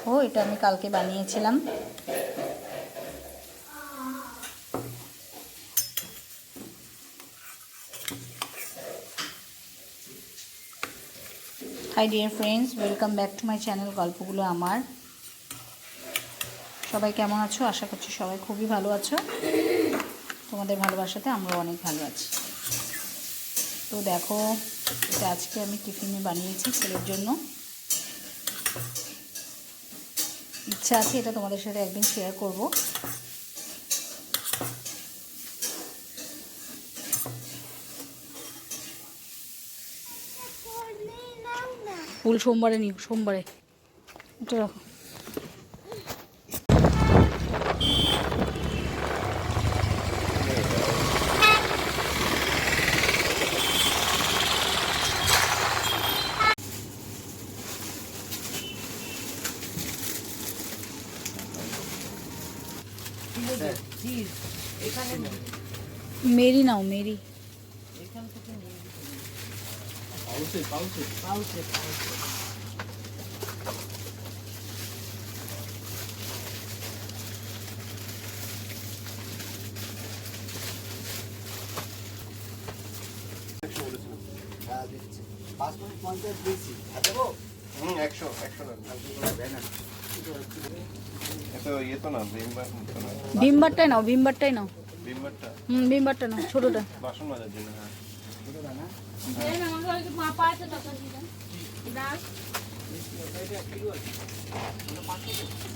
দেখো, এটা আমি কালকে বানিয়েছিলাম। Hi dear friends welcome back to my channel গল্পগুলো আমার। সবাই কেমন আছো? আশা করছি সবাই খুবই ভালো আছো। তোমাদের ভালোবাসাতে আমরা অনেক ভালো আছি। তো দেখো, এটা আজকে আমি টিফিনে বানিয়েছি ছেলের জন্য। ইচ্ছা আছে এটা তোমাদের সাথে একদিন শেয়ার করব। ফুল সোমবারে নিউ সোমবারে। এটা রাখো। মেরি নাও মেরি। হ্যাঁ পাঁচ মিনিট পঞ্চাশ দিয়েছি দেবো? হুম একশো একশো না ইয়ে ভীমবারটাই নাও ভীমবারটাই নাও। ভিমবারটা? হুম ভীমবারটা নাও ছোটোটা। হ্যাঁ।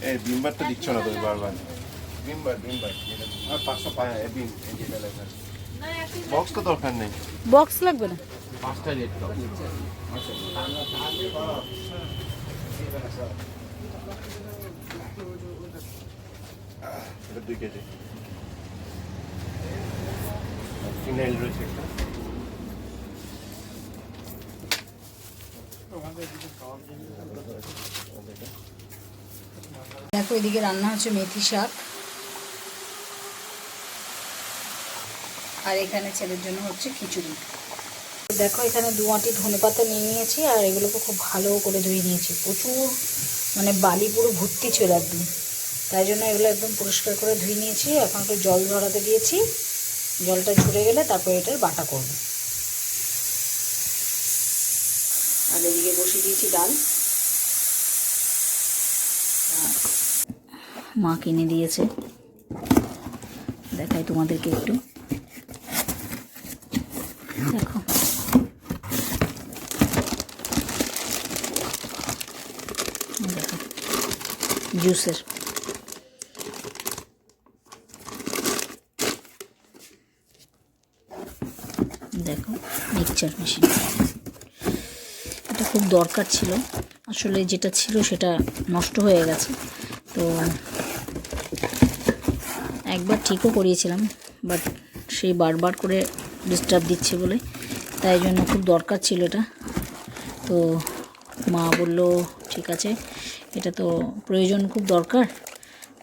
এই ভিমবারটা দিচ্ছ না তুমি বারবার। ভিমবার ভিমবার আর পাঁচশো ভিম যেটা লেখা বক্স তো দরকার নেই। বক্স লাগবে না? পাঁচটা রেট তো দেখো, এদিকে রান্না হচ্ছে মেথি শাক। আর এখানে ছেলের জন্য হচ্ছে খিচুড়ি। দেখো, এখানে দু আঁটি ধনে পাতা নিয়ে নিয়েছি, আর এগুলোকে খুব ভালো করে ধুয়ে নিয়েছি। প্রচুর মানে বালি পুরো ভর্তি ছিল একদম। তাই জন্য এগুলো একদম পরিষ্কার করে ধুয়ে নিয়েছি, এখন একটু জল ঝরাতে দিয়েছি। জলটা ঝরে গেলে তারপর এটার বাটা করব। আর এদিকে বসিয়ে দিয়েছি ডাল। মা কিনে দিয়েছে। দেখাই তোমাদেরকে একটু। দেখো। দেখো জুসের দেখো মিক্সচার মেশিন এটা খুব দরকার ছিল। আসলে যেটা ছিল সেটা নষ্ট হয়ে গেছে। তো একবার ঠিকও করিয়েছিলাম বাট সেই বারবার করে ডিস্টার্ব দিচ্ছে বলে। তাই জন্য খুব দরকার ছিল এটা। তো মা বলল ঠিক আছে। এটা তো প্রয়োজন খুব দরকার।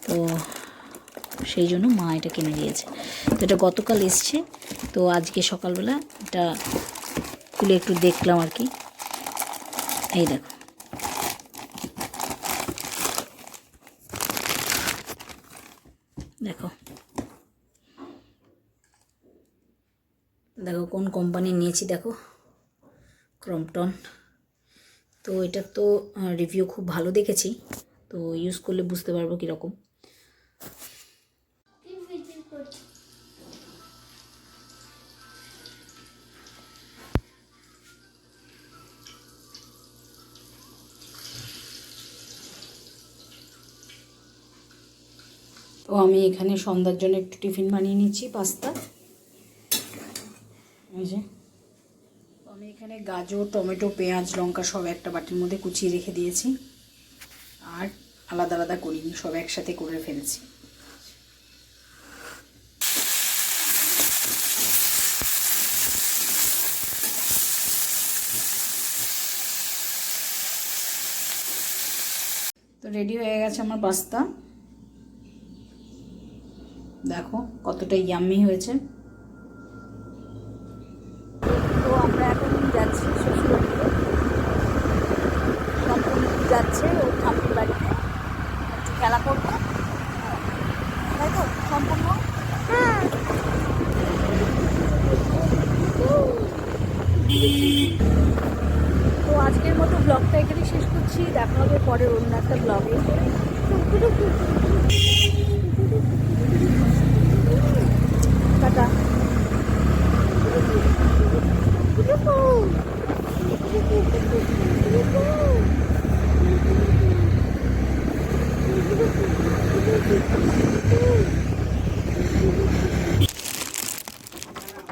তো সেই জন্য মা এটা কিনে দিয়েছে। তো এটা গতকাল এসছে। তো আজকে সকালবেলা এটা খুলে একটু দেখলাম আর কি। এই দেখো। দেখো। দেখো কোন কোম্পানি নিয়েছি, দেখো। ক্রমটন তো এটার তো রিভিউ খুব ভালো দেখেছি। তো ইউজ করলে বুঝতে পারব কীরকম। তো আমি এখানে সন্ধ্যার জন্য একটু টিফিন বানিয়ে নিচ্ছি, পাস্তা। এই যে। গাজর, টমেটো, পেঁয়াজ, লঙ্কা সব একটা বাটির মধ্যে কুচিয়ে রেখে দিয়েছি। আর আলাদা আলাদা করিনি, সব একসাথে করে ফেলেছি। তো রেডি হয়ে গেছে আমার পাস্তা দেখো কতটা ইয়াম্মি হয়েছে তো আমরা এখন যাচ্ছি শ্বশুরবাড়িতে সম্পূর্ণ যাচ্ছে ও ঠাকুর বাড়িতে খেলা করব তাই তো সম্পূর্ণ তো আজকের মতো ব্লগটা এখানে শেষ করছি। দেখা হবে পরের অন্য একটা ব্লগে। টাটা।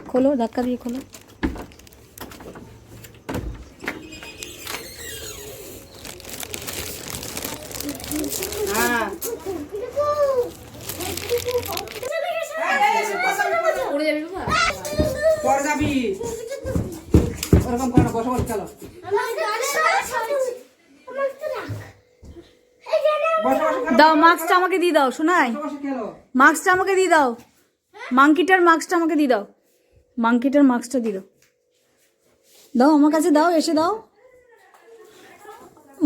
খোলো, ধাক্কা দিয়ে খোলো। দাও, মাস্কটা আমাকে দিয়ে দাও শোনাই মাস্কটা আমাকে দিয়ে দাও। মাংকিটার মাস্কটা আমাকে দিয়ে দাও। মাংকিটার মাস্কটা দিয়ে দাও। দাও, আমার কাছে দাও, এসে দাও।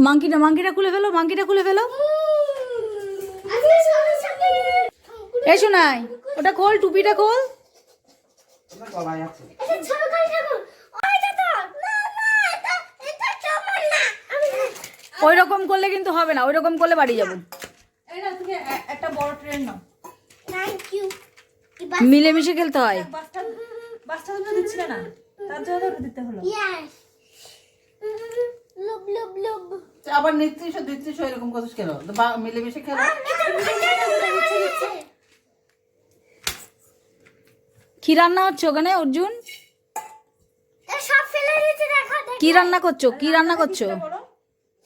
মাংকিটা মাংকিটা খুলে ফেলো, মাংকিটা খুলে ফেলো। এই শোনাই ওটা খোল টুপিটা খোল ওই রকম করলে কিন্তু হবে না ওই রকম করলে বাড়ি যাব একটা বড় ট্রেন নাও মিলেমিশে খেলতে হয় বাচ্চা বাচ্চা তো দিচ্ছিলে না তার জন্য দিতে হলো আবার নির্দিষ্ট নির্দিষ্ট এরকম করছিস খেলো বা- মিলেমিশে খেলো কি রান্না হচ্ছে ওখানে অর্জুন? সব ফেলে দিতে দেখো দেখো। কি রান্না করছ? কি রান্না করছ?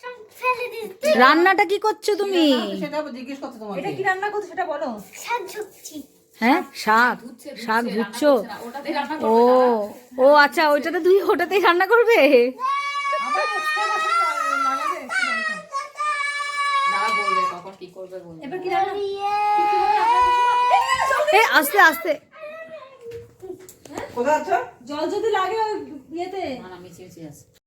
সব ফেলে দিতে রান্নাটা কি করছ তুমি? সেটা জিজ্ঞেস করতে তোমাকে। এটা কি রান্না করছ সেটা বলো। শাক ঝুঁকছি হ্যাঁ শাক। শাক ধুচ্ছো ও ও আচ্ছা ওইটাতে তুই ওটাতেই রান্না করবে? এ আস্তে আস্তে। কোথায় আছো? জল যদি লাগে ওই ইয়েতে। না মিচি আছে।